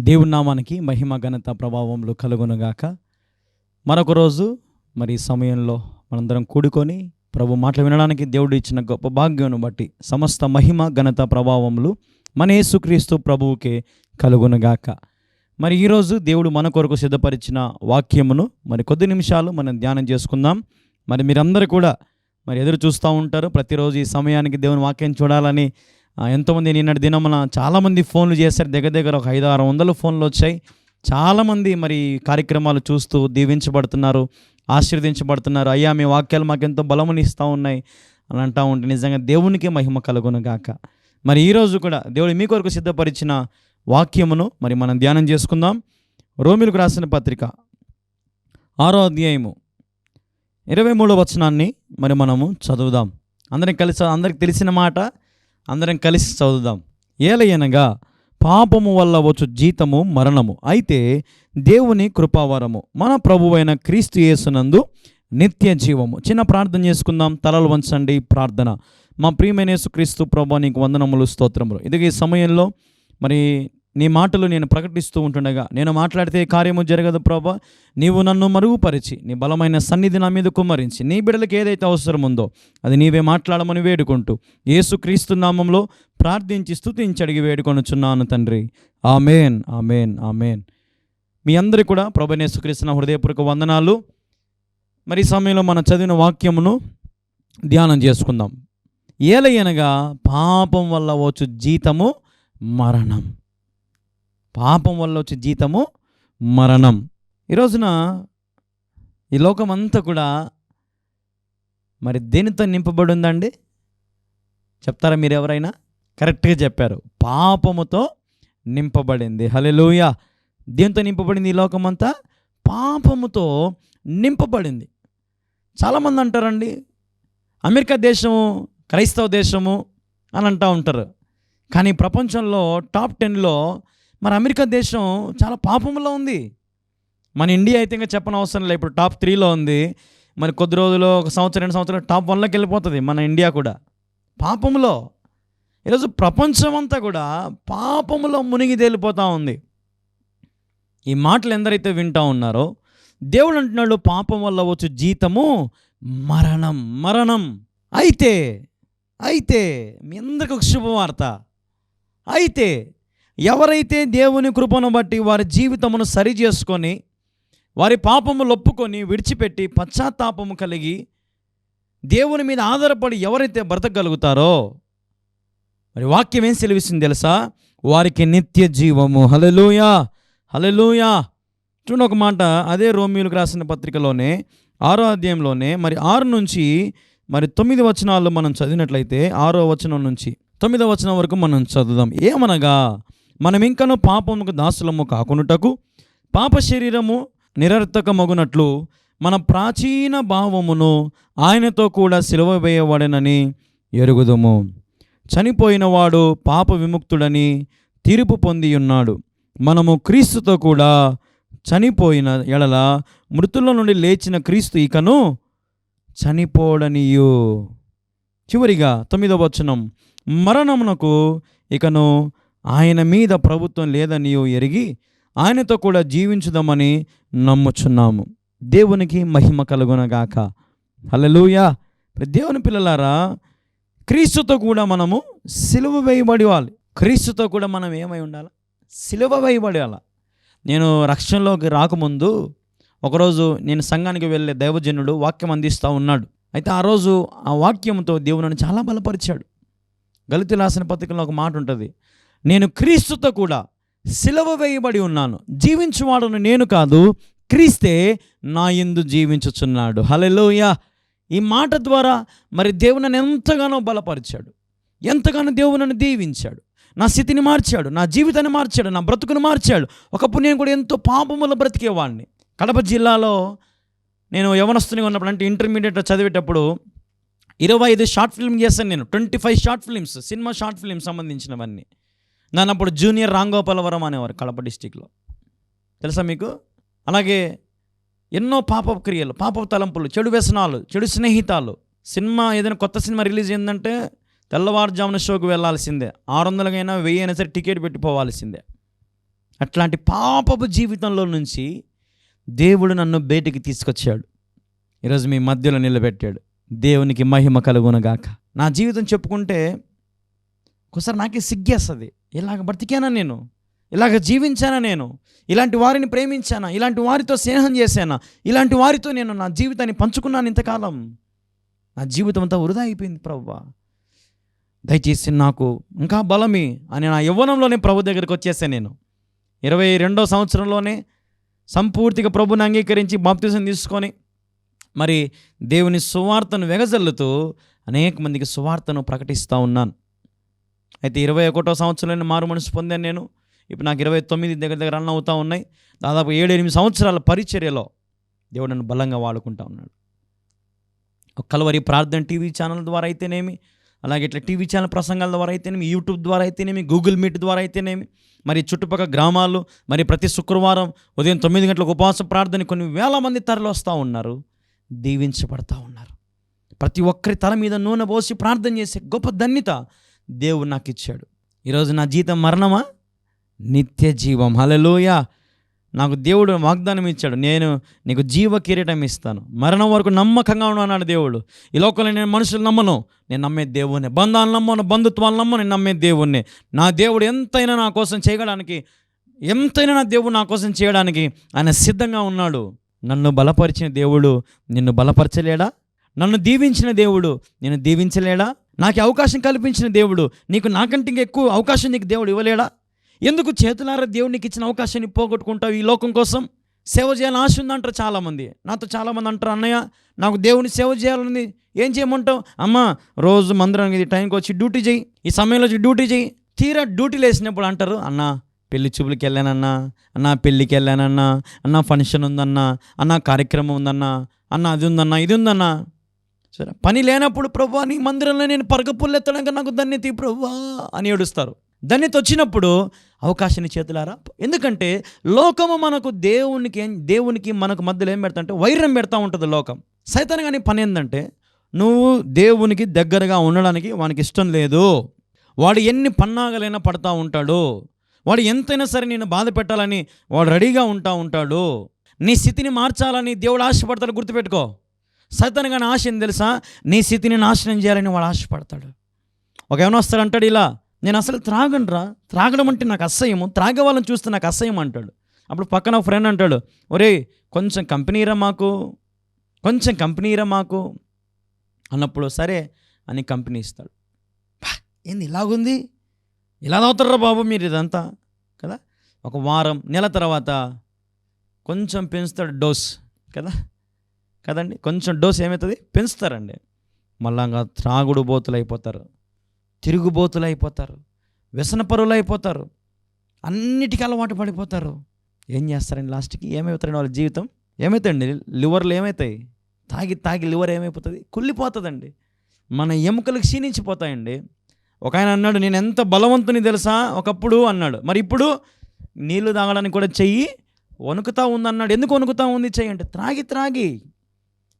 దేవుని నామానికి మహిమ ఘనత ప్రభావంలో కలుగునుగాక. మరొక రోజు మరి సమయంలో మనందరం కూడుకొని ప్రభు మాటలు వినడానికి దేవుడు ఇచ్చిన గొప్ప భాగ్యం బట్టి సమస్త మహిమ ఘనత ప్రభావములు మన యేసుక్రీస్తు ప్రభువుకే కలుగునుగాక. మరి ఈరోజు దేవుడు మన కొరకు సిద్ధపరిచిన వాక్యమును మరి కొద్ది నిమిషాలు మనం ధ్యానం చేసుకుందాం. మరి మీరందరూ కూడా మరి ఎదురు చూస్తూ ఉంటారు. ప్రతిరోజు ఈ సమయానికి దేవుని వాక్యం చూడాలని ఎంతోమంది నిన్నటి దినమున చాలామంది ఫోన్లు చేశారు. దగ్గర దగ్గర ఒక ఐదు ఆరు వందల ఫోన్లు వచ్చాయి. చాలామంది మరి కార్యక్రమాలు చూస్తూ దీవించబడుతున్నారు ఆశీర్వదించబడుతున్నారు. అయ్యా మీ వాక్యాలు మాకెంతో బలముని ఇస్తూ ఉన్నాయి అని అంటూ ఉంటే నిజంగా దేవునికి మహిమ కలుగును గాక మరి ఈరోజు కూడా దేవుడు మీ కొరకు సిద్ధపరిచిన వాక్యమును మరి మనం ధ్యానం చేసుకుందాం. రోమిలకు రాసిన పత్రిక ఆరో అధ్యాయము ఇరవై మూడో వచనాన్ని మరి మనము చదువుదాం. అందరం కలిసి అందరికి తెలిసిన మాట అందరం కలిసి చదువుదాం. ఏలయనగా పాపము వల్ల వచ్చు జీతము మరణము. అయితే దేవుని కృపావరము మన ప్రభువైన క్రీస్తు యేసునందు నిత్య జీవము. చిన్న ప్రార్థన చేసుకుందాం తలలు వంచండి ప్రార్థన. మా ప్రియమైన యేసుక్రీస్తు ప్రభు నీకు వందనములు స్తోత్రములు. ఇదిగ ఈ సమయంలో మరి నీ మాటలు నేను ప్రకటిస్తూ ఉంటుండగా నేను మాట్లాడితే ఏ కార్యము జరగదు ప్రభా. నీవు నన్ను మరుగుపరిచి నీ బలమైన సన్నిధి నా మీద కుమ్మరించి నీ బిడ్డలకు ఏదైతే అవసరం ఉందో అది నీవే మాట్లాడమని వేడుకుంటూ యేసుక్రీస్తు నామంలో ప్రార్థించి స్తుతించి అడిగి వేడుకొనుచున్నాను తండ్రి. Amen amen amen. మీ అందరికీ కూడా ప్రభు యేసుక్రీస్తు హృదయపూర్వక వందనాలు. మరి సమయంలో మనం చదివిన వాక్యమును ధ్యానం చేసుకుందాం. ఏలయనగా పాపం వల్ల వచ్చు జీతము మరణం. పాపం వల్ల వచ్చే జీతము మరణం. ఈ రోజున ఈ లోకం అంతా కూడా మరి దేనితో నింపబడి ఉందండి? చెప్తారా మీరు ఎవరైనా? కరెక్ట్గా చెప్పారు. పాపముతో నింపబడింది. హలెలూయ దేంతో నింపబడింది ఈ లోకమంతా? పాపముతో నింపబడింది. చాలామంది అంటారండి అమెరికా దేశము క్రైస్తవ దేశము అని అంటూ ఉంటారు. కానీ ప్రపంచంలో టాప్ టెన్లో మరి అమెరికా దేశం చాలా పాపంలో ఉంది. మన ఇండియా అయితే ఇంకా చెప్పని అవసరం లేదు. ఇప్పుడు టాప్ త్రీలో ఉంది. మరి కొద్ది రోజులు ఒక సంవత్సరం రెండు సంవత్సరాలు టాప్ వన్లోకి వెళ్ళిపోతుంది మన ఇండియా కూడా. పాపంలో. ఈరోజు ప్రపంచం అంతా కూడా పాపంలో మునిగి తేలిపోతూ ఉంది. ఈ మాటలు ఎందరైతే వింటూ ఉన్నారో దేవుడు అంటున్నాడు పాపం వల్ల వచ్చు జీతము మరణం మరణం. అయితే అయితే మీ అందరికి ఒక శుభవార్త. అయితే ఎవరైతే దేవుని కృపను బట్టి వారి జీవితమును సరి చేసుకొని వారి పాపములు ఒప్పుకొని విడిచిపెట్టి పశ్చాత్తాపము కలిగి దేవుని మీద ఆధారపడి ఎవరైతే బ్రతకగలుగుతారో మరి వాక్యం ఏం సెలవిస్తుంది తెలుసా? వారికి నిత్య జీవము. హలలుయా హలలుయా చూడండి ఒక మాట అదే రోమియోలకు రాసిన పత్రికలోనే ఆరో అధ్యాయంలోనే మరి ఆరు నుంచి మరి తొమ్మిది వచనాలు మనం చదివినట్లయితే ఆరో వచనం నుంచి తొమ్మిదో వచనం వరకు మనం చదువుదాం. ఏమనగా మనం ఇంకను పాపముకు దాసులము కాకునుటకు పాప శరీరము నిరర్థకమగునట్లు మన ప్రాచీన భావమును ఆయనతో కూడా సిలువ వేయబడనని ఎరుగుదుము. చనిపోయినవాడు పాప విముక్తుడని తీర్పు పొంది ఉన్నాడు మనము క్రీస్తుతో కూడా చనిపోయిన ఎడల మృతుల నుండి లేచిన క్రీస్తు ఇకను చనిపోడనియు. చివరిగా తొమ్మిదవ వచనం. మరణమునకు ఇకను ఆయన మీద ప్రభుత్వం లేదనియు ఎరిగి ఆయనతో కూడా జీవించుదామని నమ్ముచున్నాము. దేవునికి మహిమ కలుగునగాక. హల్లెలూయా. దేవుని పిల్లలారా క్రీస్తుతో కూడా మనము సిలువ వేయబడి వాళ్ళు క్రీస్తుతో కూడా మనం ఏమై ఉండాలి? సిలువ వేయబడి నేను రక్షణలోకి రాకముందు ఒకరోజు నేను సంఘానికి వెళ్ళే దైవజనుడు వాక్యం అందిస్తూ ఉన్నాడు. అయితే ఆ రోజు ఆ వాక్యంతో దేవుడు నన్ను చాలా బలపరిచాడు. గలితి రాసిన పత్రికలో ఒక మాట ఉంటుంది. నేను క్రీస్తుతో కూడా సిలవ వేయబడి ఉన్నాను. జీవించువాడును నేను కాదు క్రీస్తే నా ఎందు జీవించుచున్నాడు. హలెలోయ ఈ మాట ద్వారా మరి దేవుడు నన్ను ఎంతగానో బలపరిచాడు. ఎంతగానో దేవుడు నన్ను దీవించాడు. నా స్థితిని మార్చాడు నా జీవితాన్ని మార్చాడు నా బ్రతుకును మార్చాడు. ఒకప్పుడు నేను కూడా ఎంతో పాపముల బ్రతికేవాడిని కడప జిల్లాలో నేను యవనస్తుని ఉన్నప్పుడు అంటే ఇంటర్మీడియట్ చదివేటప్పుడు ఇరవై ఐదు షార్ట్ ఫిల్మ్ చేశాను నేను. Twenty five short films cinema short film సంబంధించినవన్నీ. నన్ను అప్పుడు జూనియర్ రాంగోపాలవరం అనేవారు కడప డిస్టిక్లో. తెలుసా మీకు? అలాగే ఎన్నో పాప క్రియలు పాప తలంపులు చెడు వ్యసనాలు చెడు స్నేహితాలు. సినిమా ఏదైనా కొత్త సినిమా రిలీజ్ అయిందంటే తెల్లవారుజామున షోకి వెళ్ళాల్సిందే ఆరు వందలకైనా వెయ్యి అయినా సరే టికెట్ పెట్టిపోవాల్సిందే. అట్లాంటి పాపపు జీవితంలో నుంచి దేవుడు నన్ను బయటికి తీసుకొచ్చాడు. ఈరోజు మీ మధ్యలో నిలబెట్టాడు. దేవునికి మహిమ కలుగునగాక. నా జీవితం చెప్పుకుంటే ఒకసారి నాకే సిగ్గేస్తుంది. ఇలాగ బ్రతికానా నేను? ఇలాగ జీవించానా నేను? ఇలాంటి వారిని ప్రేమించానా? ఇలాంటి వారితో స్నేహం చేశానా? ఇలాంటి వారితో నేను నా జీవితాన్ని పంచుకున్నాను ఇంతకాలం? నా జీవితం అంతా వృధా అయిపోయింది ప్రవ్వా. దయచేసి నాకు ఇంకా బలమి అని నా యవ్వనంలోనే ప్రభు దగ్గరికి వచ్చేసాను నేను. ఇరవై రెండో సంవత్సరంలోనే సంపూర్తిగా ప్రభుని అంగీకరించి బాప్తిజం తీసుకొని మరి దేవుని సువార్తను వెగజల్లుతూ అనేక మందికి సువార్తను ప్రకటిస్తూ ఉన్నాను. అయితే ఇరవై ఒకటో సంవత్సరంలో మారు మనసు పొందాను నేను. ఇప్పుడు నాకు ఇరవై తొమ్మిది దగ్గర దగ్గర రన్ అవుతూ ఉన్నాయి. దాదాపు ఏడు ఎనిమిది సంవత్సరాల పరిచర్యలో దేవుడు నన్ను బలంగా వాడుకుంటా ఉన్నాడు. ఒక కలవరి ప్రార్థన టీవీ ఛానల్ ద్వారా అయితేనేమి అలాగే ఇట్లా టీవీ ఛానల్ ప్రసంగాల ద్వారా అయితేనేమి యూట్యూబ్ ద్వారా అయితేనేమి గూగుల్ మీట్ ద్వారా అయితేనేమి మరి చుట్టుపక్కల గ్రామాలు మరి ప్రతి శుక్రవారం ఉదయం తొమ్మిది గంటలకు ఉపవాస ప్రార్థన కొన్ని వేల మంది తరలి వస్తూ ఉన్నారు దీవించబడతా ఉన్నారు. ప్రతి ఒక్కరి తల మీద నూనె పోసి ప్రార్థన చేసే గొప్ప ధన్యత దేవుడు నాకు ఇచ్చాడు ఈరోజు నా జీతం మరణమా? నిత్య జీవం. హలలోయ నాకు దేవుడు వాగ్దానం ఇచ్చాడు. నేను నీకు జీవ కిరీటం ఇస్తాను. మరణం వరకు నమ్మకంగా ఉన్నాడు దేవుడు. ఈ లోకంలో నేను మనుషులు నమ్మను. నేను నమ్మే దేవుణ్ణి. బంధాలు నమ్మను. బంధుత్వాలు నమ్మను. నేను నమ్మే దేవుణ్ణి. నా దేవుడు ఎంతైనా నా కోసం చేయడానికి ఎంతైనా నా దేవుడు నా కోసం చేయడానికి ఆయన సిద్ధంగా ఉన్నాడు. నన్ను బలపరిచిన దేవుడు నిన్ను బలపరచలేడా? నన్ను దీవించిన దేవుడు నేను దీవించలేడా? నాకు ఈ అవకాశం కల్పించిన దేవుడు. నీకు నాకంటే ఇంకా ఎక్కువ అవకాశం నీకు దేవుడు ఇవ్వలేడా? ఎందుకు చేతులారా దేవుడు నీకు ఇచ్చిన అవకాశాన్ని పోగొట్టుకుంటావు ఈ లోకం కోసం? సేవ చేయాలని ఆశ ఉందంటారు చాలామంది. నాతో చాలామంది అంటారు అన్నయ్య నాకు దేవుని సేవ చేయాలని ఏం చేయమంటావు? అమ్మ రోజు మందిరానికి టైంకి వచ్చి డ్యూటీ చేయి ఈ సమయంలో వచ్చి డ్యూటీ చేయి తీరా డ్యూటీలు వేసినప్పుడు అంటారు అన్న పెళ్ళి చూపులకి వెళ్ళానన్నా అన్న పెళ్ళికి వెళ్ళానన్నా అన్న ఫంక్షన్ ఉందన్నా అన్న కార్యక్రమం ఉందన్నా అన్న అది ఉందన్నా ఇది ఉందన్నా. సరే. పని లేనప్పుడు ప్రభా నీ మందిరంలో నేను పరగపుల్లు ఎత్తడానికి నాకు ధన్యత ఇవ్వు ప్రభా అని ఏడుస్తారు. ధన్యత వచ్చినప్పుడు అవకాశాన్ని చేతులారా? ఎందుకంటే లోకము మనకు దేవునికి దేవునికి మనకు మధ్యలో ఏం పెడతా అంటే వైరం పెడతా ఉంటుంది లోకం. సైతాన్ కానీ పని ఏంటంటే నువ్వు దేవునికి దగ్గరగా ఉండడానికి వానికి ఇష్టం లేదు. వాడు ఎన్ని పన్నాగలైనా పడతా ఉంటాడు. వాడు ఎంతైనా సరే నేను బాధ పెట్టాలని వాడు రెడీగా ఉంటా ఉంటాడు. నీ స్థితిని మార్చాలని దేవుడు ఆశపడతాడు గుర్తుపెట్టుకో. సైతాన్ కానీ ఆశ ఏం తెలుసా? నీ స్థితిని నాశనం చేయాలని వాడు ఆశపడతాడు. ఒక ఏమైనా వస్తాడు అంటాడు ఇలా నేను అసలు త్రాగనురా? త్రాగడం అంటే నాకు అసహ్యము. త్రాగే వాళ్ళని చూస్తే నాకు అసహ్యం అంటాడు. అప్పుడు పక్కన ఒక ఫ్రెండ్ అంటాడు ఒరే కొంచెం కంపెనీరా మాకు కొంచెం కంపెనీరా మాకు. అన్నప్పుడు సరే అని కంపెనీ ఇస్తాడు. ఏంది ఇలాగుంది? ఇలా తాగుతారా బాబు మీరు ఇదంతా? కదా? ఒక వారం నెల తర్వాత కొంచెం పెంచుతాడు డోస్ కదా? కదండి? కొంచెం డోస్ ఏమవుతుంది పెంచుతారండి. మళ్ళా ఇంకా త్రాగుడు బోతులు అయిపోతారు తిరుగుబోతులు అయిపోతారు వ్యసనపరులు అయిపోతారు అన్నిటికీ అలవాటు పడిపోతారు. ఏం చేస్తారండి లాస్ట్కి? ఏమవుతారండి వాళ్ళ జీవితం? ఏమవుతాయండి లివర్లు ఏమవుతాయి తాగి తాగి లివర్ ఏమైపోతుంది? కుళ్ళిపోతుందండి. మన ఎముకలు క్షీణించిపోతాయండి. ఒక ఆయన అన్నాడు నేను ఎంత బలవంతుని తెలుసా? ఒకప్పుడు అన్నాడు. మరి ఇప్పుడు నీళ్ళు తాగడానికి కూడా చెయ్యి వణుకుతా ఉంది అన్నాడు ఎందుకు వణుకుతా ఉంది? చెయ్యి అంటే త్రాగి త్రాగి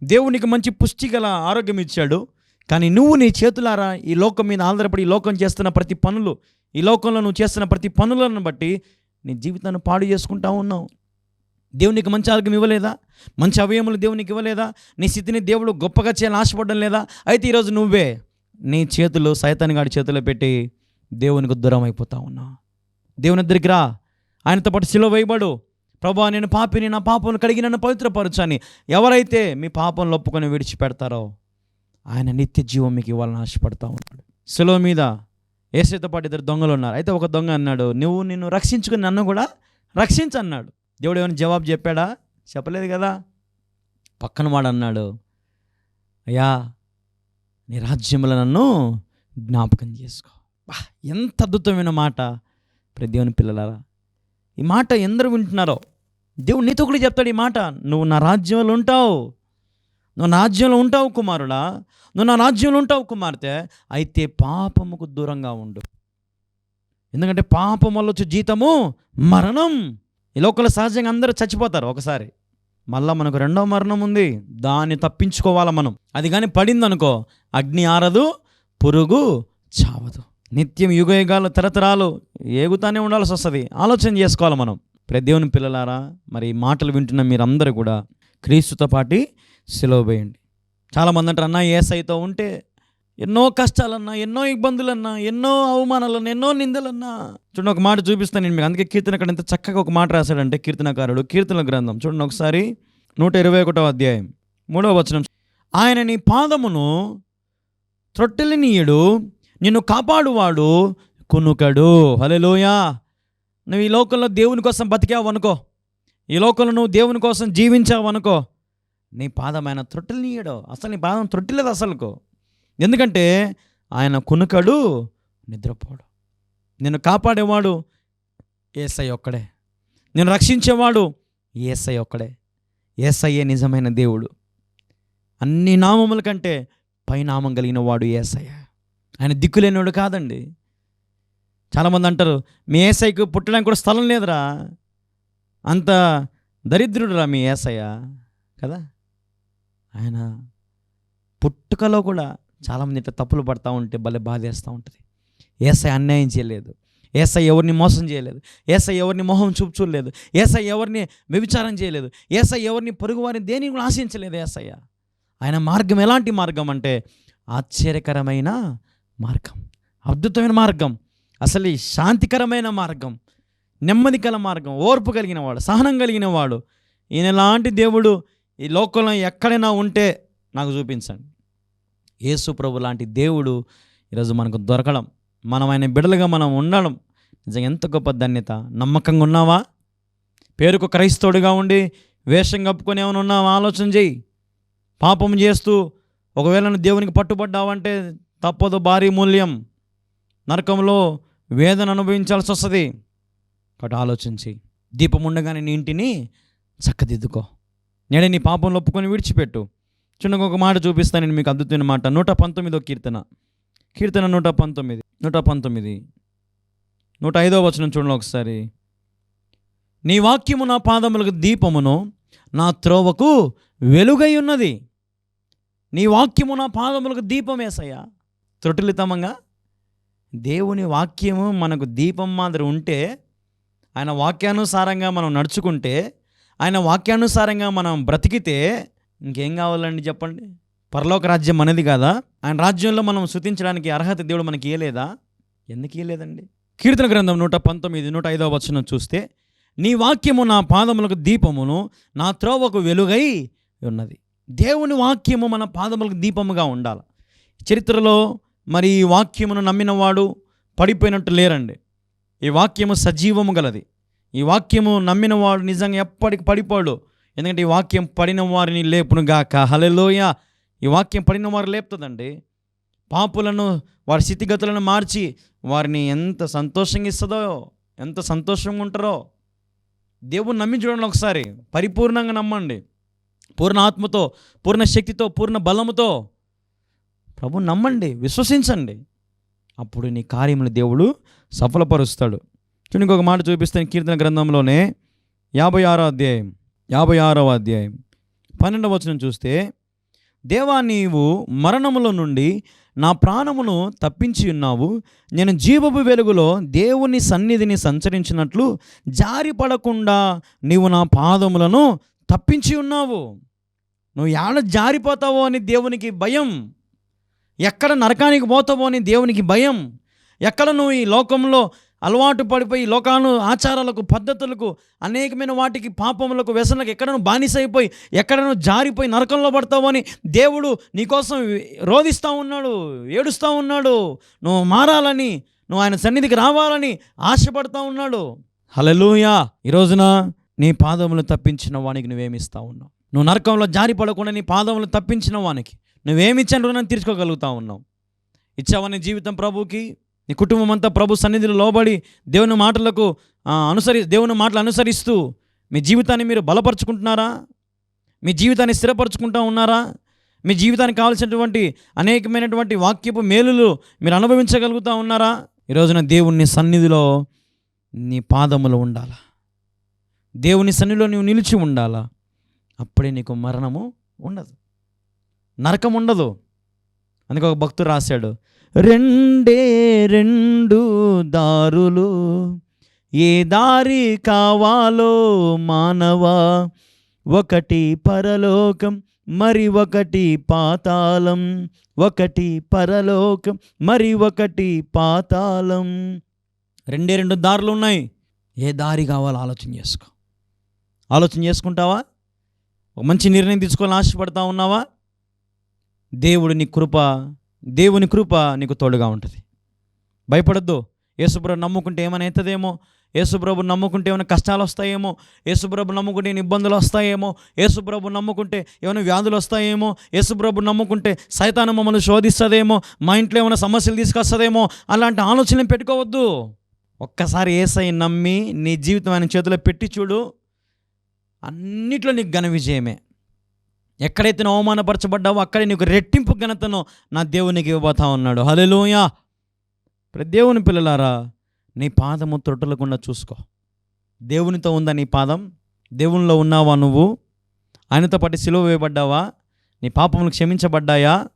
దేవునికి మంచి పుష్టి గల ఆరోగ్యం ఇచ్చాడు. కానీ నువ్వు నీ చేతులారా ఈ లోకం మీద ఆధారపడి ఈ లోకం చేస్తున్న ప్రతి పనులు ఈ లోకంలో నువ్వు చేస్తున్న ప్రతి పనులను బట్టి నీ జీవితాన్ని పాడు చేసుకుంటా ఉన్నావు. దేవునికి మంచి ఆరోగ్యం ఇవ్వలేదా? మంచి అవయములు దేవునికి ఇవ్వలేదా? నీ స్థితిని దేవుడు గొప్పగా చేయాలని ఆశపడడం లేదా? అయితే ఈరోజు నువ్వే నీ చేతులు సైతాన్గాడి చేతిలో పెట్టి దేవునికి దూరం అయిపోతా ఉన్నావు. దేవుని దగ్గరికి రా. ఆయనతో పాటు సిలువ వేయబడు. ప్రభా నేను పాపిని నా పాపను కడిగి నన్ను పవిత్రపరచని ఎవరైతే మీ పాపంలో ఒప్పుకొని విడిచిపెడతారో ఆయన నిత్య జీవం మీకు ఇవ్వాలని ఆశపడతా ఉన్నాడు. సెలవు మీద ఏసైతో పాటు ఇద్దరు దొంగలు ఉన్నారు. అయితే ఒక దొంగ అన్నాడు నువ్వు నిన్ను రక్షించుకుని నన్ను కూడా రక్షించన్నాడు. దేవుడు ఏమైనా జవాబు చెప్పాడా? చెప్పలేదు కదా. పక్కన వాడు అన్నాడు అయ్యా నీ రాజ్యంలో నన్ను జ్ఞాపకం చేసుకో. ఎంత అద్భుతమైన మాట. ప్రతి దేవుని పిల్లలారా ఈ మాట ఎందరు వింటున్నారో? దేవుడు నీతో కూడా చెప్తాడు ఈ మాట. నువ్వు నా రాజ్యంలో ఉంటావు. నువ్వు నా రాజ్యంలో ఉంటావు కుమారుడా. నువ్వు నా రాజ్యంలో ఉంటావు కుమార్తె. అయితే పాపముకు దూరంగా ఉండు. ఎందుకంటే పాపం వల్ల వచ్చే జీతము మరణం. ఈ లోకల్లో సహజంగా అందరూ చచ్చిపోతారు ఒకసారి. మళ్ళా మనకు రెండో మరణం ఉంది. దాన్ని తప్పించుకోవాలా మనం. అది కానీ పడిందనుకో అగ్ని ఆరదు పురుగు చావదు. నిత్యం యుగయుగాలు తరతరాలు ఏగుతానే ఉండాల్సి వస్తుంది. ఆలోచన చేసుకోవాలి మనం. ప్రతి దేవుని పిల్లలారా మరి మాటలు వింటున్న మీరందరూ కూడా క్రీస్తుతో పాటి సెలవు వేయండి. చాలామంది అంటారు అన్న ఏసైతో ఉంటే ఎన్నో కష్టాలన్నా ఎన్నో ఇబ్బందులన్నా ఎన్నో అవమానాలన్నా ఎన్నో నిందలన్నా. చూడండి ఒక మాట చూపిస్తాను నేను మీకు. అందుకే కీర్తనకారుడు ఎంత చక్కగా ఒక మాట రాశాడంటే కీర్తనకారుడు కీర్తన గ్రంథం. చూడండి ఒకసారి నూట ఇరవై ఒకటో అధ్యాయం మూడవ వచనం. ఆయన నీ పాదమును త్రొట్టెలినీయుడు నిన్ను కాపాడువాడు కునుకడు. హలెలోయా నువ్వు ఈ లోకంలో దేవుని కోసం బతికావు అనుకో. ఈ లోకంలో నువ్వు దేవుని కోసం జీవించావు అనుకో. నీ పాదం ఆయన త్రొట్టెలినీయడు అసలు నీ పాదం త్రొట్టిలేదు అసలుకో. ఎందుకంటే ఆయన కునుకడు నిద్రపోడు. నిన్ను కాపాడేవాడు ఏసై ఒక్కడే. నేను రక్షించేవాడు ఏసై ఒక్కడే. ఏసయ్యే నిజమైన దేవుడు. అన్ని నామముల కంటే పైనామం కలిగిన వాడు ఏసయ్య. ఆయన దిక్కులేనివాడు కాదండి. చాలామంది అంటారు మీ ఏసైకి పుట్టడానికి కూడా స్థలం లేదురా. అంత దరిద్రుడురా మీ ఏసయ్య. కదా? ఆయన పుట్టుకలో కూడా చాలామంది ఇట్లా తప్పులు పడతా ఉంటే భలే బాధేస్తూ ఉంటుంది. ఏసై అన్యాయం చేయలేదు. ఏసై ఎవరిని మోసం చేయలేదు. ఏసై ఎవరిని మొహం చూపు చూడలేదు. ఏసై ఎవరిని వ్యభిచారం చేయలేదు. ఏసై ఎవరిని పొరుగు వారిని దేని కూడా ఆశించలేదు ఏసయ్య. ఆయన మార్గం ఎలాంటి మార్గం అంటే ఆశ్చర్యకరమైన మార్గం. అద్భుతమైన మార్గం. అసలు ఈ శాంతికరమైన మార్గం నెమ్మదికల మార్గం ఓర్పు కలిగిన వాడు సహనం కలిగిన వాడు ఈయన ఎలాంటి దేవుడు ఈ లోకంలో ఎక్కడైనా ఉంటే నాకు చూపించండి. యేసు ప్రభు లాంటి దేవుడు ఈరోజు మనకు దొరకడం మనం ఆయన బిడలుగా మనం ఉండడం నిజంగా ఎంత గొప్ప ధన్యత. నమ్మకంగా ఉన్నావా? పేరుకు క్రైస్తవుడిగా ఉండి వేషం కప్పుకొని ఏమైనా ఉన్నావా? ఆలోచన చేయి పాపం చేస్తూ ఒకవేళ దేవునికి పట్టుబడ్డావంటే తప్పదు భారీ మూల్యం. నరకంలో వేదన అనుభవించాల్సి వస్తుంది. కాబట్టి ఆలోచించి దీపం ఉండగానే నీ ఇంటిని చక్కదిద్దుకో. నేడే నీ పాపంలో ఒప్పుకొని విడిచిపెట్టు. చిన్నగా ఒక మాట చూపిస్తాను నేను మీకు అద్భుతమైన మాట. నూట పంతొమ్మిదో కీర్తన. కీర్తన నూట పంతొమ్మిది. నూట పంతొమ్మిది. నూట ఐదో వచనం చూడండి ఒకసారి. నీ వాక్యము నా పాదములకు దీపమును నా త్రోవకు వెలుగై ఉన్నది. నీ వాక్యము నా పాదములకు దీపం వేసయ్యా దేవుని వాక్యము మనకు దీపం మాదిరి ఉంటే ఆయన వాక్యానుసారంగా మనం నడుచుకుంటే ఆయన వాక్యానుసారంగా మనం బ్రతికితే ఇంకేం కావాలండి చెప్పండి? పరలోక రాజ్యం అనేది కాదా? ఆయన రాజ్యంలో మనం శృతించడానికి అర్హత దేవుడు మనకి ఇవ్వలేదా ఎందుకు ఇవ్వలేదండి కీర్తన గ్రంథం నూట పంతొమ్మిది నూట ఐదవ వచనం చూస్తే నీ వాక్యము నా పాదములకు దీపమును నా త్రోవకు వెలుగై ఉన్నది. దేవుని వాక్యము మన పాదములకు దీపముగా ఉండాలి. చరిత్రలో మరి ఈ వాక్యమును నమ్మినవాడు పడిపోయినట్టు లేరండి. ఈ వాక్యము సజీవము గలది. ఈ వాక్యము నమ్మినవాడు నిజంగా ఎప్పటికి పడిపోడు. ఎందుకంటే ఈ వాక్యం పడిన వారిని లేపును గాక. హలెలోయ ఈ వాక్యం పడిన వారు లేపుతుందండి. పాపులను వారి స్థితిగతులను మార్చి వారిని ఎంత సంతోషంగా ఇస్తుందో ఎంత సంతోషంగా ఉంటారో దేవుని నమ్మి చూడండి ఒకసారి. పరిపూర్ణంగా నమ్మండి. పూర్ణ ఆత్మతో పూర్ణ శక్తితో పూర్ణ బలముతో ప్రభు నమ్మండి విశ్వసించండి. అప్పుడు నీ కార్యములు దేవుడు సఫలపరుస్తాడు. చూడండి ఇంకొక మాట చూపిస్తాను కీర్తన గ్రంథంలోనే. యాభై ఆరో అధ్యాయం యాభై ఆరవ అధ్యాయం పన్నెండవ వచనం చూస్తే దేవా నీవు మరణములో నుండి నా ప్రాణమును తప్పించి ఉన్నావు. నేను జీవపు వెలుగులో దేవుని సన్నిధిని సంచరించినట్లు జారిపడకుండా నీవు నా పాదములను తప్పించి ఉన్నావు. నువ్వు ఏడ జారిపోతావో అని దేవునికి భయం. ఎక్కడ నరకానికి పోతావో అని దేవునికి భయం? ఎక్కడ నువ్వు ఈ లోకంలో అలవాటు పడిపోయి లోకాను ఆచారాలకు పద్ధతులకు అనేకమైన వాటికి పాపములకు వ్యసనలకు ఎక్కడనూ బానిసైపోయి ఎక్కడనూ జారిపోయి నరకంలో పడతావని దేవుడు నీకోసం రోధిస్తూ ఉన్నాడు ఏడుస్తూ ఉన్నాడు. నువ్వు మారాలని నువ్వు ఆయన సన్నిధికి రావాలని ఆశపడతా ఉన్నాడు. హలలుయా ఈ రోజున నీ పాదములు తప్పించిన వానికి నువ్వేమిస్తా ఉన్నావు? నువ్వు నరకంలో జారిపడకుండా నీ పాదములు తప్పించిన వానికి. నువ్వేమిచ్చాను రుణం తీర్చుకోగలుగుతా ఉన్నావు. ఇచ్చావా జీవితం ప్రభుకి? నీ కుటుంబం అంతా ప్రభు సన్నిధిలో లోబడి దేవుని మాటలకు అనుసరి దేవుని మాటలు అనుసరిస్తూ మీ జీవితాన్ని మీరు బలపరుచుకుంటున్నారా? మీ జీవితాన్ని స్థిరపరచుకుంటూ ఉన్నారా? మీ జీవితానికి కావాల్సినటువంటి అనేకమైనటువంటి వాక్యపు మేలులు మీరు అనుభవించగలుగుతూ ఉన్నారా? ఈ రోజున దేవుని సన్నిధిలో నీ పాదములు ఉండాలా? దేవుని సన్నిధిలో నువ్వు నిలిచి ఉండాలా? అప్పుడే నీకు మరణము ఉండదు. నరకం ఉండదు అందుకే ఒక భక్తుడు రాశాడు రెండే రెండు దారులు ఏ దారి కావాలో మానవా? ఒకటి పరలోకం మరి ఒకటి పాతాళం. ఒకటి పరలోకం మరి ఒకటి పాతాళం. రెండే రెండు దారులు ఉన్నాయి. ఏ దారి కావాలో ఆలోచన చేసుకో. ఆలోచన చేసుకుంటావా? ఒక మంచి నిర్ణయం తీసుకోవాలని ఆశపడతా ఉన్నావా? దేవుడు నీ కృప దేవుని కృప నీకు తోడుగా ఉంటుంది. భయపడద్దు. యేసుప్రభు నమ్ముకుంటే ఏమైనా అవుతుందేమో యేసుప్రభు నమ్ముకుంటే ఏమైనా కష్టాలు వస్తాయేమో యేసుప్రభు నమ్ముకుంటే ఏమైనా ఇబ్బందులు వస్తాయేమో యేసుప్రభు నమ్ముకుంటే ఏమైనా వ్యాధులు వస్తాయేమో యేసుప్రభు నమ్ముకుంటే సైతానం మమ్మల్ని శోధిస్తుందేమో? మా ఇంట్లో ఏమైనా సమస్యలు తీసుకొస్తుందేమో? అలాంటి ఆలోచనలు పెట్టుకోవద్దు. ఒక్కసారి ఏసై నమ్మి నీ జీవితం ఆయన చేతిలో పెట్టి చూడు. అన్నిట్లో నీకు ఘన విజయమే. ఎక్కడైతే నువ్వు అవమానపరచబడ్డావో అక్కడే నీకు రెట్టింపు ఘనతను నా దేవునికి ఇవ్వబోతా ఉన్నాడు. హలోయా ప్రతి దేవుని పిల్లలారా నీ పాదము తొట్టలకుండా చూసుకో. దేవునితో ఉందా నీ పాదం? దేవునిలో ఉన్నావా నువ్వు? ఆయనతో పాటు సిలువ వేయబడ్డావా? నీ పాపములు క్షమించబడ్డాయా?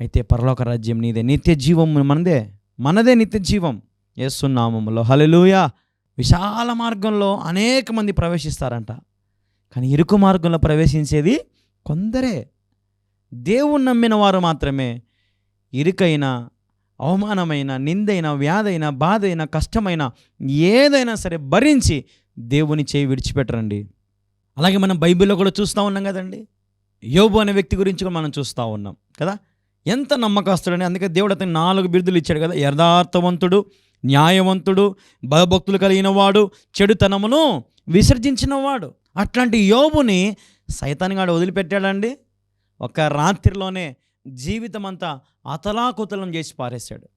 అయితే పరలోక రాజ్యం నీదే. నిత్య జీవం మనదే. మనదే నిత్య జీవం. ఏస్తున్నామములో హలెలూయా విశాల మార్గంలో అనేక మంది ప్రవేశిస్తారంట. కానీ ఇరుకు మార్గంలో ప్రవేశించేది కొందరే దేవుణ్ణి నమ్మిన వారు మాత్రమే ఇరుకైన అవమానమైన నిందైన వ్యాధైన బాధైన కష్టమైన ఏదైనా సరే భరించి దేవుని చేయి విడిచిపెట్టరండి. అలాగే మనం బైబిల్లో కూడా చూస్తూ ఉన్నాం కదండి. యోబు అనే వ్యక్తి గురించి కూడా మనం చూస్తూ ఉన్నాం కదా. ఎంత నమ్మకస్తుడని అందుకే దేవుడు అతనికి నాలుగు బిరుదులు ఇచ్చాడు కదా. యథార్థవంతుడు న్యాయవంతుడు భయభక్తులు కలిగిన వాడు చెడుతనమును విసర్జించినవాడు అట్లాంటి యోబుని సైతాన్గాడు వదిలిపెట్టాడండి. ఒక రాత్రిలోనే జీవితం అంతా అతలాకుతలం చేసి పారేశాడు.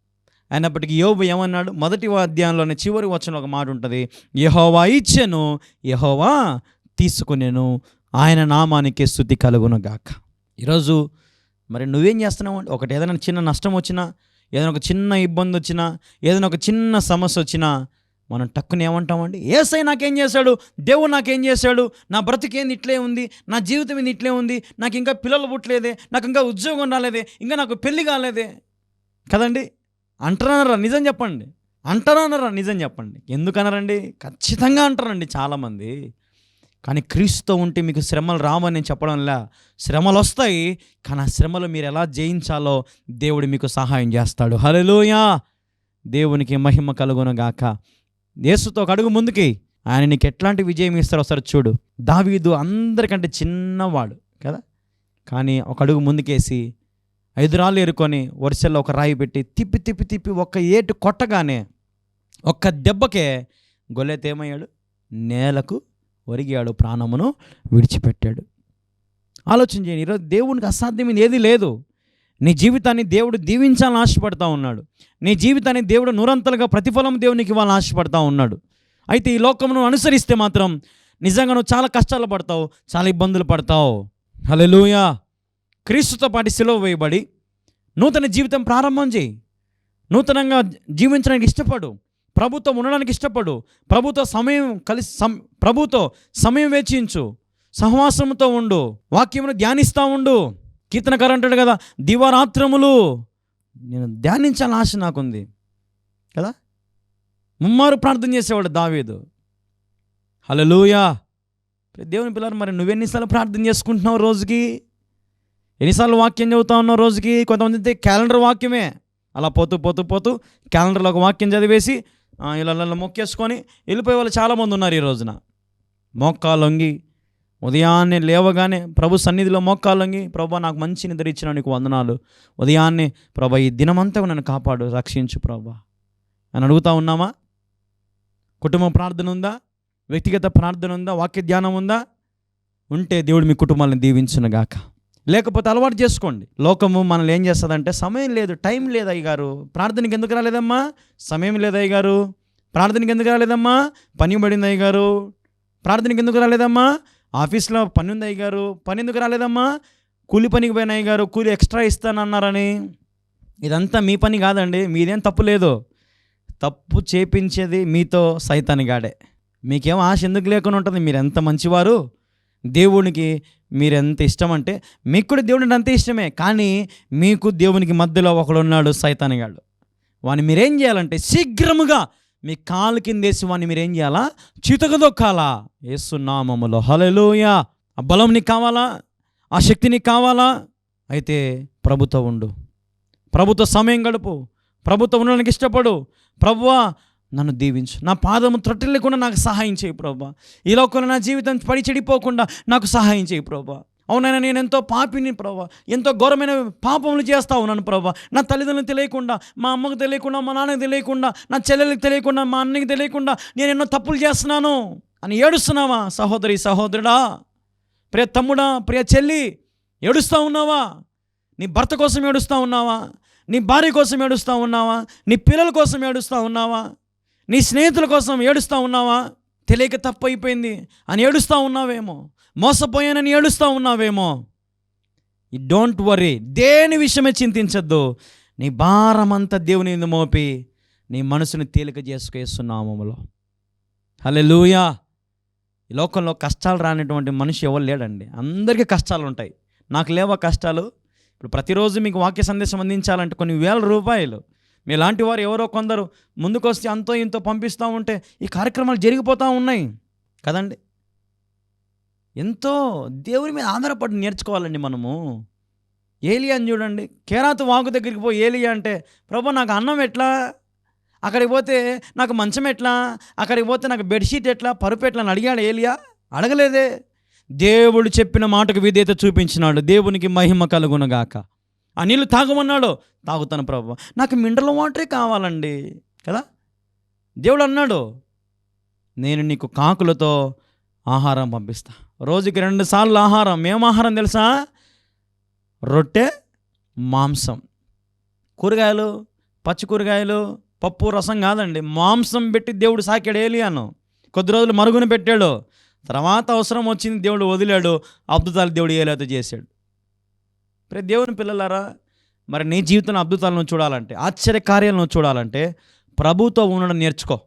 అయినప్పటికీ యోబు ఏమన్నాడు? మొదటి అధ్యాయంలోనే చివరి వచ్చిన ఒక మాట ఉంటుంది. యహోవా ఇచ్చెను యహోవా తీసుకునేను ఆయన నామానికి స్థుతి కలుగును గాక. ఈరోజు మరి నువ్వేం చేస్తున్నావు? అంటే ఒకటి ఏదైనా చిన్న నష్టం వచ్చినా ఏదైనా ఒక చిన్న ఇబ్బంది వచ్చినా ఏదైనా ఒక చిన్న సమస్య వచ్చినా మనం టక్కుని ఏమంటామండి? ఏసై నాకేం చేశాడు? దేవుడు నాకేం చేశాడు? నా బ్రతికేంది ఇట్లే ఉంది నా జీవితం ఏంది ఇట్లే ఉంది నాకు ఇంకా పిల్లలు పుట్టలేదే నాకు ఇంకా ఉద్యోగం రాలేదే ఇంకా నాకు పెళ్ళి కాలేదే. కదండి? అంటారనరా నిజం చెప్పండి. అంటారనరా నిజం చెప్పండి. ఎందుకనరండి ఖచ్చితంగా అంటారండి చాలామంది. కానీ క్రీస్తుతో ఉంటే మీకు శ్రమలు రావని నేను చెప్పడంలా శ్రమలు వస్తాయి కానీ ఆ శ్రమలు మీరు ఎలా జయించాలో దేవుడు మీకు సహాయం చేస్తాడు. హలోయా దేవునికి మహిమ కలుగునగాక యేసుతో ఒక అడుగు ముందుకి. ఆయన నీకు ఎట్లాంటి విజయం ఇస్తారో ఒకసారి చూడు. దావీదు అందరికంటే చిన్నవాడు కదా? కానీ ఒక అడుగు ముందుకేసి ఐదు రాళ్ళు ఏరుకొని వరుసల్లో ఒక రాయి పెట్టి తిప్పి తిప్పి తిప్పి ఒక్క ఏటు కొట్టగానే ఒక్క దెబ్బకే గొల్లెత ఏమయ్యాడు? నేలకు ఒరిగాడు ప్రాణమును విడిచిపెట్టాడు. ఆలోచన చేయండి. ఈరోజు దేవునికి అసాధ్యమైంది ఏది లేదు. నీ జీవితాన్ని దేవుడు దీవించాలని ఆశపడతా ఉన్నాడు. నీ జీవితాన్ని దేవుడు నూరంతలుగా ప్రతిఫలం దేవునికి ఇవ్వాలని ఆశపడతా ఉన్నాడు. అయితే ఈ లోకమును అనుసరిస్తే మాత్రం నిజంగా నువ్వు చాలా కష్టాలు పడతావు చాలా ఇబ్బందులు పడతావు. హల్లెలూయా! క్రీస్తుతో పాటు సెలవు వేయబడి నూతన జీవితం ప్రారంభం చేయి. నూతనంగా జీవించడానికి ఇష్టపడు. ప్రభుత్వం ఉండడానికి ఇష్టపడు. ప్రభుతో సమయం కలిసి సం ప్రభుతో సమయం వేచించు సహవాసంతో ఉండు. వాక్యమును ధ్యానిస్తూ ఉండు. కీర్తనకారు అంటాడు కదా దివారాత్రములు నేను ధ్యానించాలని ఆశ నాకుంది. కదా? ముమ్మారు ప్రార్థన చేసేవాడు దావీదు. హలలుయా దేవుని పిల్లలు మరి నువ్వెన్నిసార్లు ప్రార్థన చేసుకుంటున్నావు రోజుకి? ఎన్నిసార్లు వాక్యం చదువుతా ఉన్నావు రోజుకి? కొంతమంది అయితే క్యాలెండర్ వాక్యమే. అలా పోతూ పోతూ పోతూ క్యాలెండర్లో ఒక వాక్యం చదివేసి ఇలా ఇలా మొక్కేసుకొని వెళ్ళిపోయే వాళ్ళు చాలామంది ఉన్నారు ఈ రోజున. మోక్కాలొంగి ఉదయాన్నే లేవగానే ప్రభు సన్నిధిలో మోక్కాలొంగి ప్రభు నాకు మంచి నిద్ర ఇచ్చిన నీకు వందనాలు. ఉదయాన్నే ప్రభా ఈ దినమంతా నన్ను కాపాడు రక్షించు ప్రభా. అని అడుగుతా ఉన్నామా? కుటుంబ ప్రార్థన ఉందా? వ్యక్తిగత ప్రార్థన ఉందా? వాక్య ధ్యానం ఉందా? ఉంటే దేవుడు మీ కుటుంబాలను దీవించునుగాక. లేకపోతే అలవాటు చేసుకోండి. లోకము మనల్ని ఏం చేస్తుందంటే సమయం లేదు టైం లేదు అయ్యగారు. ప్రార్థనకి ఎందుకు రాలేదమ్మా? సమయం లేదు అయ్యగారు. ప్రార్థనకి ఎందుకు రాలేదమ్మా? పని పడింది అయ్యగారు. ప్రార్థనకి ఎందుకు రాలేదమ్మా? ఆఫీస్లో పని ఉంది అయ్యగారు. పని ఎందుకు రాలేదమ్మా? కూలి పనికి పోయిన అయ్యగారు కూలి ఎక్స్ట్రా ఇస్తానన్నారని. ఇదంతా మీ పని కాదండి మీదేం తప్పు లేదు. తప్పు చేపించేది మీతో సైతానిగాడే మీకేం ఆశ ఎందుకు లేకుండా ఉంటుంది? మీరు ఎంత మంచివారు? దేవునికి మీరు ఎంత ఇష్టం అంటే మీకు కూడా దేవుడు అంటే అంతే ఇష్టమే. కానీ మీకు దేవునికి మధ్యలో ఒకడున్నాడు సైతాని సైతానిగాడు వాడిని మీరేం చేయాలంటే శీఘ్రముగా మీ కాలు కిందేసి వాడిని మీరేం చేయాలా? చితకదొక్కాలా ఏసునామములో హలెలూయా ఆ బలం నీకు కావాలా? ఆ శక్తి నీకు కావాలా? అయితే ప్రభుతో ఉండు. ప్రభుత్వ సమయం గడుపు. ప్రభుత్వం ఉండడానికి ఇష్టపడు. ప్రభువా నన్ను దీవించు. నా పాదము త్రొట్టెళ్ళకుండా నాకు సహాయం చేయి ప్రభా. ఈ లోకంలో నా జీవితం పడి చెడిపోకుండా నాకు సహాయం చేయి ప్రభా. అవునైనా నేను ఎంతో పాపిని ప్రభా ఎంతో ఘోరమైన పాపములు చేస్తా ఉన్నాను ప్రభా. నా తల్లిదండ్రులకు తెలియకుండా మా అమ్మకు తెలియకుండా మా నాన్నకి తెలియకుండా నా చెల్లెలకు తెలియకుండా మా అన్నకి తెలియకుండా నేను ఎన్నో తప్పులు చేస్తున్నాను అని ఏడుస్తున్నావా? సహోదరి సహోదరుడా ప్రియ తమ్ముడా ప్రియ చెల్లి ఏడుస్తూ ఉన్నావా? నీ భర్త కోసం ఏడుస్తూ ఉన్నావా? నీ భార్య కోసం ఏడుస్తూ ఉన్నావా? నీ పిల్లల కోసం ఏడుస్తూ ఉన్నావా? నీ స్నేహితుల కోసం ఏడుస్తూ ఉన్నావా? తెలియక తప్పు అయిపోయింది అని ఏడుస్తూ ఉన్నావేమో. మోసపోయానని ఏడుస్తూ ఉన్నావేమో. ఈ డోంట్ వరీ దేని విషయమే చింతించద్దు. నీ భారమంతా దేవుని మోపి నీ మనసుని తేలిక చేసుకేస్తున్నామములో హలే లూయా ఈ లోకంలో కష్టాలు రానిటువంటి మనిషి ఎవరు లేడండి. అందరికీ కష్టాలు ఉంటాయి. నాకు లేవా కష్టాలు? ఇప్పుడు ప్రతిరోజు మీకు వాక్య సందేశం అందించాలంటే కొన్ని వేల రూపాయలు. మీలాంటి వారు ఎవరో కొందరు ముందుకొస్తే అంతో ఇంతో పంపిస్తూ ఉంటే ఈ కార్యక్రమాలు జరిగిపోతూ ఉన్నాయి. కదండి? ఎంతో దేవుని మీద ఆధారపడి నేర్చుకోవాలండి మనము. ఏలియా అని చూడండి. కేరాతు వాగు దగ్గరికి పోయి ఏలియా అంటే ప్రభు నాకు అన్నం ఎట్లా? అక్కడికి పోతే నాకు మంచం ఎట్లా? అక్కడికి పోతే నాకు బెడ్షీట్ ఎట్లా? పరుపు ఎట్లా? అని అడిగాడు ఏలియా. అడగలేదే. దేవుడు చెప్పిన మాటకు విధేయత చూపించినాడు. దేవునికి మహిమ కలుగునగాక ఆ నీళ్ళు తాగమన్నాడు. తాగుతాను ప్రభు. నాకు మినరల్ వాటరే కావాలండి. కదా? దేవుడు అన్నాడు నేను నీకు కాకులతో ఆహారం పంపిస్తాను రోజుకి రెండు సార్లు ఆహారం. ఏం ఆహారం తెలుసా? రొట్టె మాంసం. కూరగాయలు పచ్చి కూరగాయలు పప్పు రసం కాదండి. మాంసం పెట్టి దేవుడు సాకాడు ఏలియాను. కొద్ది రోజులు మరుగున పెట్టాడు. తర్వాత అవసరం వచ్చింది దేవుడు వదిలాడు. అద్భుతాలు దేవుడు ఏలియాతో చేశాడు. ప్రతి దేవుని పిల్లలారా మరి నీ జీవితంలో అద్భుతాలను చూడాలంటే ఆశ్చర్య కార్యాలను చూడాలంటే ప్రభుతో ఉండడం నేర్చుకో.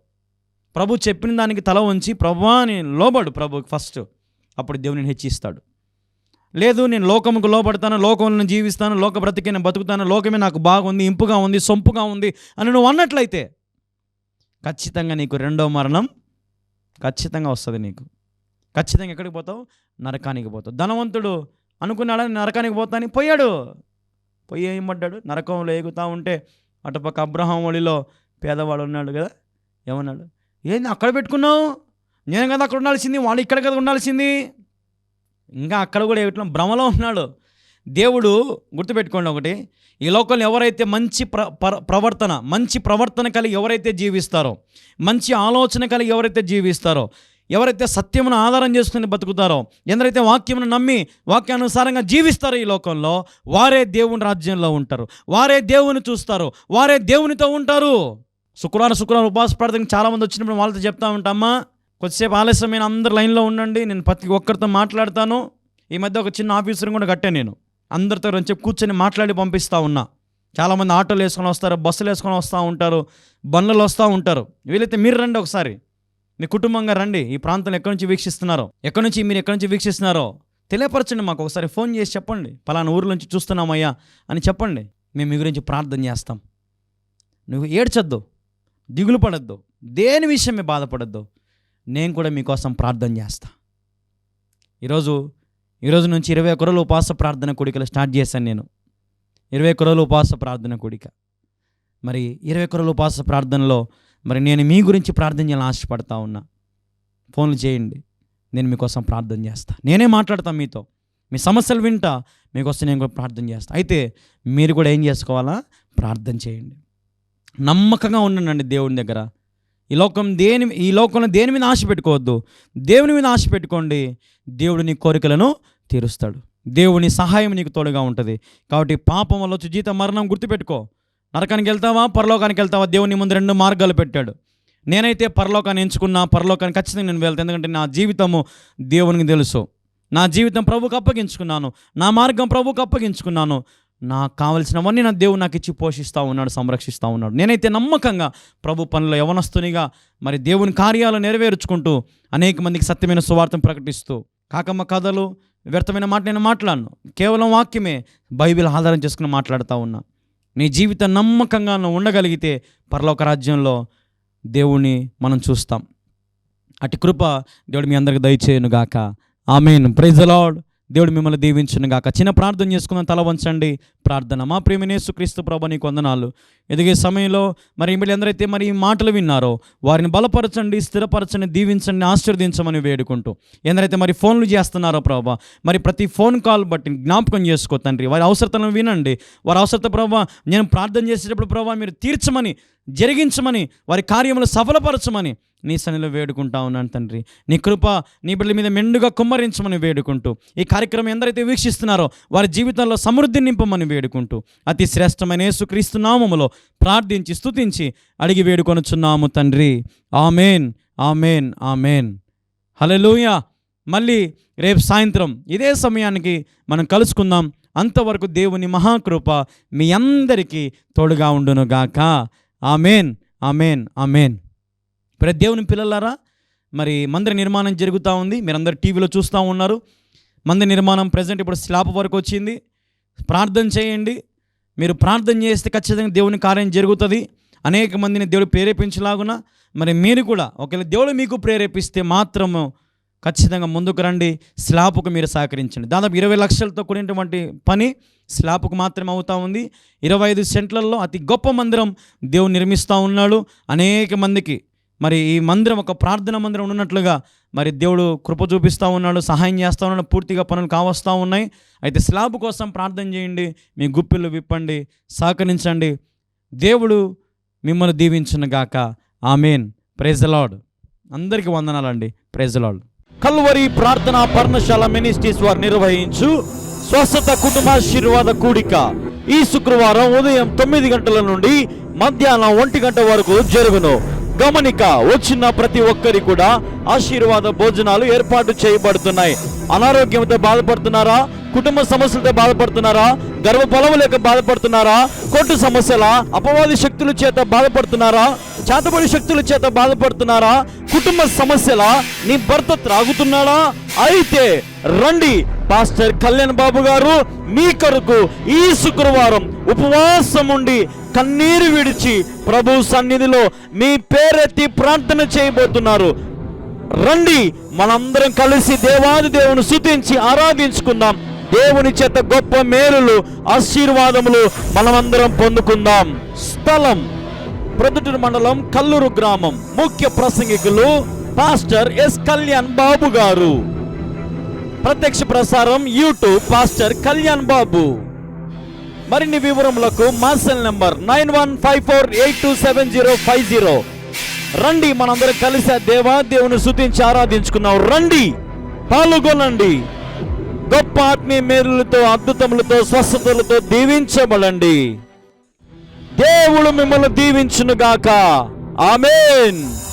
ప్రభు చెప్పిన దానికి తల ఉంచి ప్రభు అని లోబడు ప్రభు ఫస్ట్. అప్పుడు దేవుని హెచ్చిస్తాడు. లేదు నేను లోకముకు లోపడతాను లోకంలో జీవిస్తాను లోక బ్రతికి నేను బతుకుతాను లోకమే నాకు బాగుంది ఇంపుగా ఉంది సొంపుగా ఉంది అని నువ్వు అన్నట్లయితే ఖచ్చితంగా నీకు రెండో మరణం ఖచ్చితంగా వస్తుంది నీకు. ఖచ్చితంగా ఎక్కడికి పోతావు? నరకానికి పోతావు. ధనవంతుడు అనుకున్నాడని నరకానికి పోతాని పోయాడు. పోయి ఏం పడ్డాడు? నరకంలో ఎగుతూ ఉంటే అటుపక్క అబ్రహం ఒడిలో పేదవాడు ఉన్నాడు కదా ఏమన్నాడు? ఏంది అక్కడ పెట్టుకున్నావు? నేను కదా అక్కడ ఉండాల్సింది వాడు ఇక్కడ కదా ఉండాల్సింది. ఇంకా అక్కడ కూడా ఏమిటో భ్రమలో ఉన్నాడు. దేవుడు గుర్తుపెట్టుకోండి ఒకటి ఈ లోకంలో ఎవరైతే మంచి ప్ర ప్ర- ప్రవర్తన మంచి ప్రవర్తన కలిగి ఎవరైతే జీవిస్తారో మంచి ఆలోచన కలిగి ఎవరైతే జీవిస్తారో ఎవరైతే సత్యమును ఆధారం చేసుకుని బతుకుతారో ఎందరైతే వాక్యమును నమ్మి వాక్యానుసారంగా జీవిస్తారో ఈ లోకంలో వారే దేవుని రాజ్యంలో ఉంటారు. వారే దేవుని చూస్తారు. వారే దేవునితో ఉంటారు. శుక్రవారం శుక్రవారం ఉపవాస ప్రార్థనకి చాలామంది వచ్చినప్పుడు వాళ్ళతో చెప్తా ఉంటామా కొద్దిసేపు ఆలస్యమైన అందరు లైన్లో ఉండండి నేను ప్రతి ఒక్కరితో మాట్లాడతాను. ఈ మధ్య ఒక చిన్న ఆఫీసర్ కూడా కట్టాను నేను. అందరితో చెప్పి కూర్చొని మాట్లాడి పంపిస్తూ ఉన్నా. చాలామంది ఆటోలు వేసుకొని వస్తారు బస్సులు వేసుకొని వస్తూ ఉంటారు బండ్లలో వస్తూ ఉంటారు. వీలైతే మీరు రండి ఒకసారి. మీ కుటుంబంగా రండి. ఈ ప్రాంతంలో ఎక్కడి నుంచి వీక్షిస్తున్నారో ఎక్కడి నుంచి మీరు ఎక్కడి నుంచి వీక్షిస్తున్నారో తెలియపరచండి మాకు ఒకసారి ఫోన్ చేసి చెప్పండి. పలానా ఊరు నుంచి చూస్తున్నామయ్యా అని చెప్పండి. మేము మీ గురించి ప్రార్థన చేస్తాం. నువ్వు ఏడ్చొద్దు దిగులు పడద్దు దేని విషయమే బాధపడద్దు. నేను కూడా మీకోసం ప్రార్థన చేస్తా. ఈరోజు ఈరోజు నుంచి ఇరవై ఒక్క రోజులు ఉపవాస ప్రార్థన కోడికలు స్టార్ట్ చేశాను నేను. ఇరవై ఒక్క రోజులు ఉపవాస ప్రార్థన కోడిక. మరి ఇరవై ఒక్క రోజులు ఉపవాస ప్రార్థనలో మరి నేను మీ గురించి ప్రార్థన చేయాలని ఆశపడతా ఉన్నా. ఫోన్లు చేయండి. నేను మీకోసం ప్రార్థన చేస్తా. నేనే మాట్లాడతాను మీతో. మీ సమస్యలు వింటా. మీకోసం నేను కూడా ప్రార్థన చేస్తా. అయితే మీరు కూడా ఏం చేసుకోవాలా? ప్రార్థన చేయండి. నమ్మకంగా ఉండండి దేవుని దగ్గర. ఈ లోకం దేని ఈ లోకంలో దేని మీద ఆశ పెట్టుకోవద్దు. దేవుని మీద ఆశ పెట్టుకోండి. దేవుడు నీ కోరికలను తీరుస్తాడు. దేవుని సహాయం నీకు తోడుగా ఉంటుంది. కాబట్టి పాపం వల్ల వచ్చి జీత మరణం గుర్తుపెట్టుకో. నరకానికి వెళ్తావా? పరలోకానికి వెళ్తావా? దేవుని ముందు రెండు మార్గాలు పెట్టాడు. నేనైతే పరలోకాన్ని ఎంచుకున్నా పరలోకాన్ని ఖచ్చితంగా నేను వెళ్తాను. ఎందుకంటే నా జీవితము దేవునికి తెలుసు. నా జీవితం ప్రభుకు అప్పగించుకున్నాను. నా మార్గం ప్రభుకు అప్పగించుకున్నాను. నాకు కావలసినవన్నీ నా దేవుడు నాకు ఇచ్చి పోషిస్తూ ఉన్నాడు సంరక్షిస్తూ ఉన్నాడు. నేనైతే నమ్మకంగా ప్రభు పనుల యవనస్తునిగా మరి దేవుని కార్యాలు నెరవేర్చుకుంటూ అనేక మందికి సత్యమైన సువార్తను ప్రకటిస్తూ కాకమ్మ కథలు వ్యర్థమైన మాట నేను మాట్లాడను. కేవలం వాక్యమే బైబిల్ ఆధారం చేసుకుని మాట్లాడుతూ ఉన్నా. నీ జీవితం నమ్మకంగా నువ్వు ఉండగలిగితే పరలోక రాజ్యంలో దేవుణ్ణి మనం చూస్తాం. అటు కృప దేవుడు మీ అందరికి దయచేయను గాక ఆమెను. Praise lord. దేవుడు మిమ్మల్ని దీవించను గాక. చిన్న ప్రార్థన చేసుకుందాం తల వంచండి. ప్రార్థన మా ప్రేమినేసు క్రీస్తు ప్రభు నీకు వందనాలు. ఎదిగే సమయంలో మరి మీరు ఎందరైతే మరి ఈ మాటలు విన్నారో వారిని బలపరచండి స్థిరపరచండి దీవించండి ఆశీర్వదించమని వేడుకుంటూ. ఎందరైతే మరి ఫోన్లు చేస్తున్నారో ప్రభా మరి ప్రతి ఫోన్ కాల్ బట్టి జ్ఞాపకం చేసుకో తండ్రి. వారి అవసరతను వినండి. వారి అవసరత ప్రభా నేను ప్రార్థన చేసేటప్పుడు ప్రభా మీరు తీర్చమని జరిగించమని వారి కార్యములు సఫలపరచమని నీ సన్నిలో వేడుకుంటా ఉన్నాను తండ్రి. నీ కృప నీ బిడ్డల మీద మెండుగా కుమ్మరించమని వేడుకుంటూ ఈ కార్యక్రమం ఎందరైతే వీక్షిస్తున్నారో వారి జీవితంలో సమృద్ధి నింపమని వేడుకుంటూ అతి శ్రేష్టమైన యేసుక్రీస్తు నామములో ప్రార్థించి స్తుతించి అడిగి వేడుకొనుచున్నాము తండ్రి. Amen amen amen. హల్లెలూయా. మళ్ళీ రేపు సాయంత్రం ఇదే సమయానికి మనం కలుసుకుందాం. అంతవరకు దేవుని మహాకృప మీ అందరికీ తోడుగా ఉండునుగాక. Amen amen amen. ప్రతి దేవుని పిల్లలారా మరి మందిర నిర్మాణం జరుగుతూ ఉంది. మీరందరూ టీవీలో చూస్తూ ఉన్నారు. మందిర నిర్మాణం ప్రజెంట్ ఇప్పుడు స్లాబ్ వరకు వచ్చింది. ప్రార్థన చేయండి. మీరు ప్రార్థన చేస్తే ఖచ్చితంగా దేవుని కార్యం జరుగుతుంది. అనేక మందిని దేవుడు ప్రేరేపించలాగున మరి మీరు కూడా ఒకవేళ దేవుడు మీకు ప్రేరేపిస్తే మాత్రము ఖచ్చితంగా ముందుకు రండి. స్లాబ్కు మీరు సహకరించండి. దాదాపు ఇరవై లక్షలతో కూడినటువంటి పని స్లాబ్కు మాత్రమే అవుతూ ఉంది. ఇరవై ఐదు సెంట్లలో అతి గొప్ప మందిరం దేవుడు నిర్మిస్తూ ఉన్నాడు. అనేక మందికి మరి ఈ మందిరం ఒక ప్రార్థన మందిరం ఉన్నట్లుగా మరి దేవుడు కృప చూపిస్తూ ఉన్నాడు సహాయం చేస్తూ ఉన్నాడు పూర్తిగా పనులు కావస్తూ ఉన్నాయి. అయితే స్లాబ్ కోసం ప్రార్థన చేయండి మీ గుప్పిళ్ళు విప్పండి సహకరించండి. దేవుడు మిమ్మల్ని దీవించును గాక. ఆమెన్. ప్రైజ్ లార్డ్ అందరికీ వందనాలండి. ప్రైజ్ లార్డ్ కల్వరి ప్రార్థన పర్ణశాల మినిస్ట్రీస్ వారు నిర్వహించు స్వస్థత కుటుంబాశీర్వాద కూడిక. ఈ శుక్రవారం ఉదయం తొమ్మిది గంటల నుండి మధ్యాహ్నం ఒంటి గంట వరకు జరుగును. గమనిక వచ్చిన ప్రతి ఒక్కరి కూడా ఆశీర్వాద భోజనాలు ఏర్పాటు చేయబడుతున్నాయి. అనారోగ్యంతో బాధపడుతున్నారా? కుటుంబ సమస్యలతో బాధపడుతున్నారా? గర్భఫలం లేక బాధపడుతున్నారా? కొట్టు సమస్యల అపవాది శక్తుల చేత బాధపడుతున్నారా? చేతబడి శక్తుల చేత బాధపడుతున్నారా? కుటుంబ సమస్యల నీ భర్త త్రాగుతున్నాడా? అయితే రండి పాస్టర్ కళ్యాణ్ బాబు గారు మీ కొరకు ఈ శుక్రవారం ఉపవాసం ఉండి కన్నీరు విడిచి ప్రభు సన్నిధిలో మీ పేరెత్తి ప్రార్థన చేయబోతున్నారు. రండి మనందరం కలిసి దేవాది దేవుని శుతించి ఆరాధించుకుందాం. దేవుని చేత గొప్ప మేలులు ఆశీర్వాదములు మనమందరం పొందుకుందాం. స్థలం ప్రొద్దుటూరు మండలం కల్లూరు గ్రామం. ముఖ్య ప్రసంగికులు పాస్టర్ ఎస్ కళ్యాణ్ బాబు గారు. ప్రత్యక్ష ప్రసారం యూట్యూబ్ పాస్టర్ కళ్యాణ్ బాబు. మరిన్ని వివరములకు మా cell number nine one five four eight two seven zero five zero. రండి మనందరం కలిసి దేవా దేవుని శుతించి ఆరాధించుకున్నాం రండి పాల్గొనండి. గొప్ప ఆత్మీయ మేలులతో అద్భుతములతో స్వస్థతలతో దీవించబడండి. దేవుడు మిమ్మల్ని దీవించునుగాక. ఆమెన్.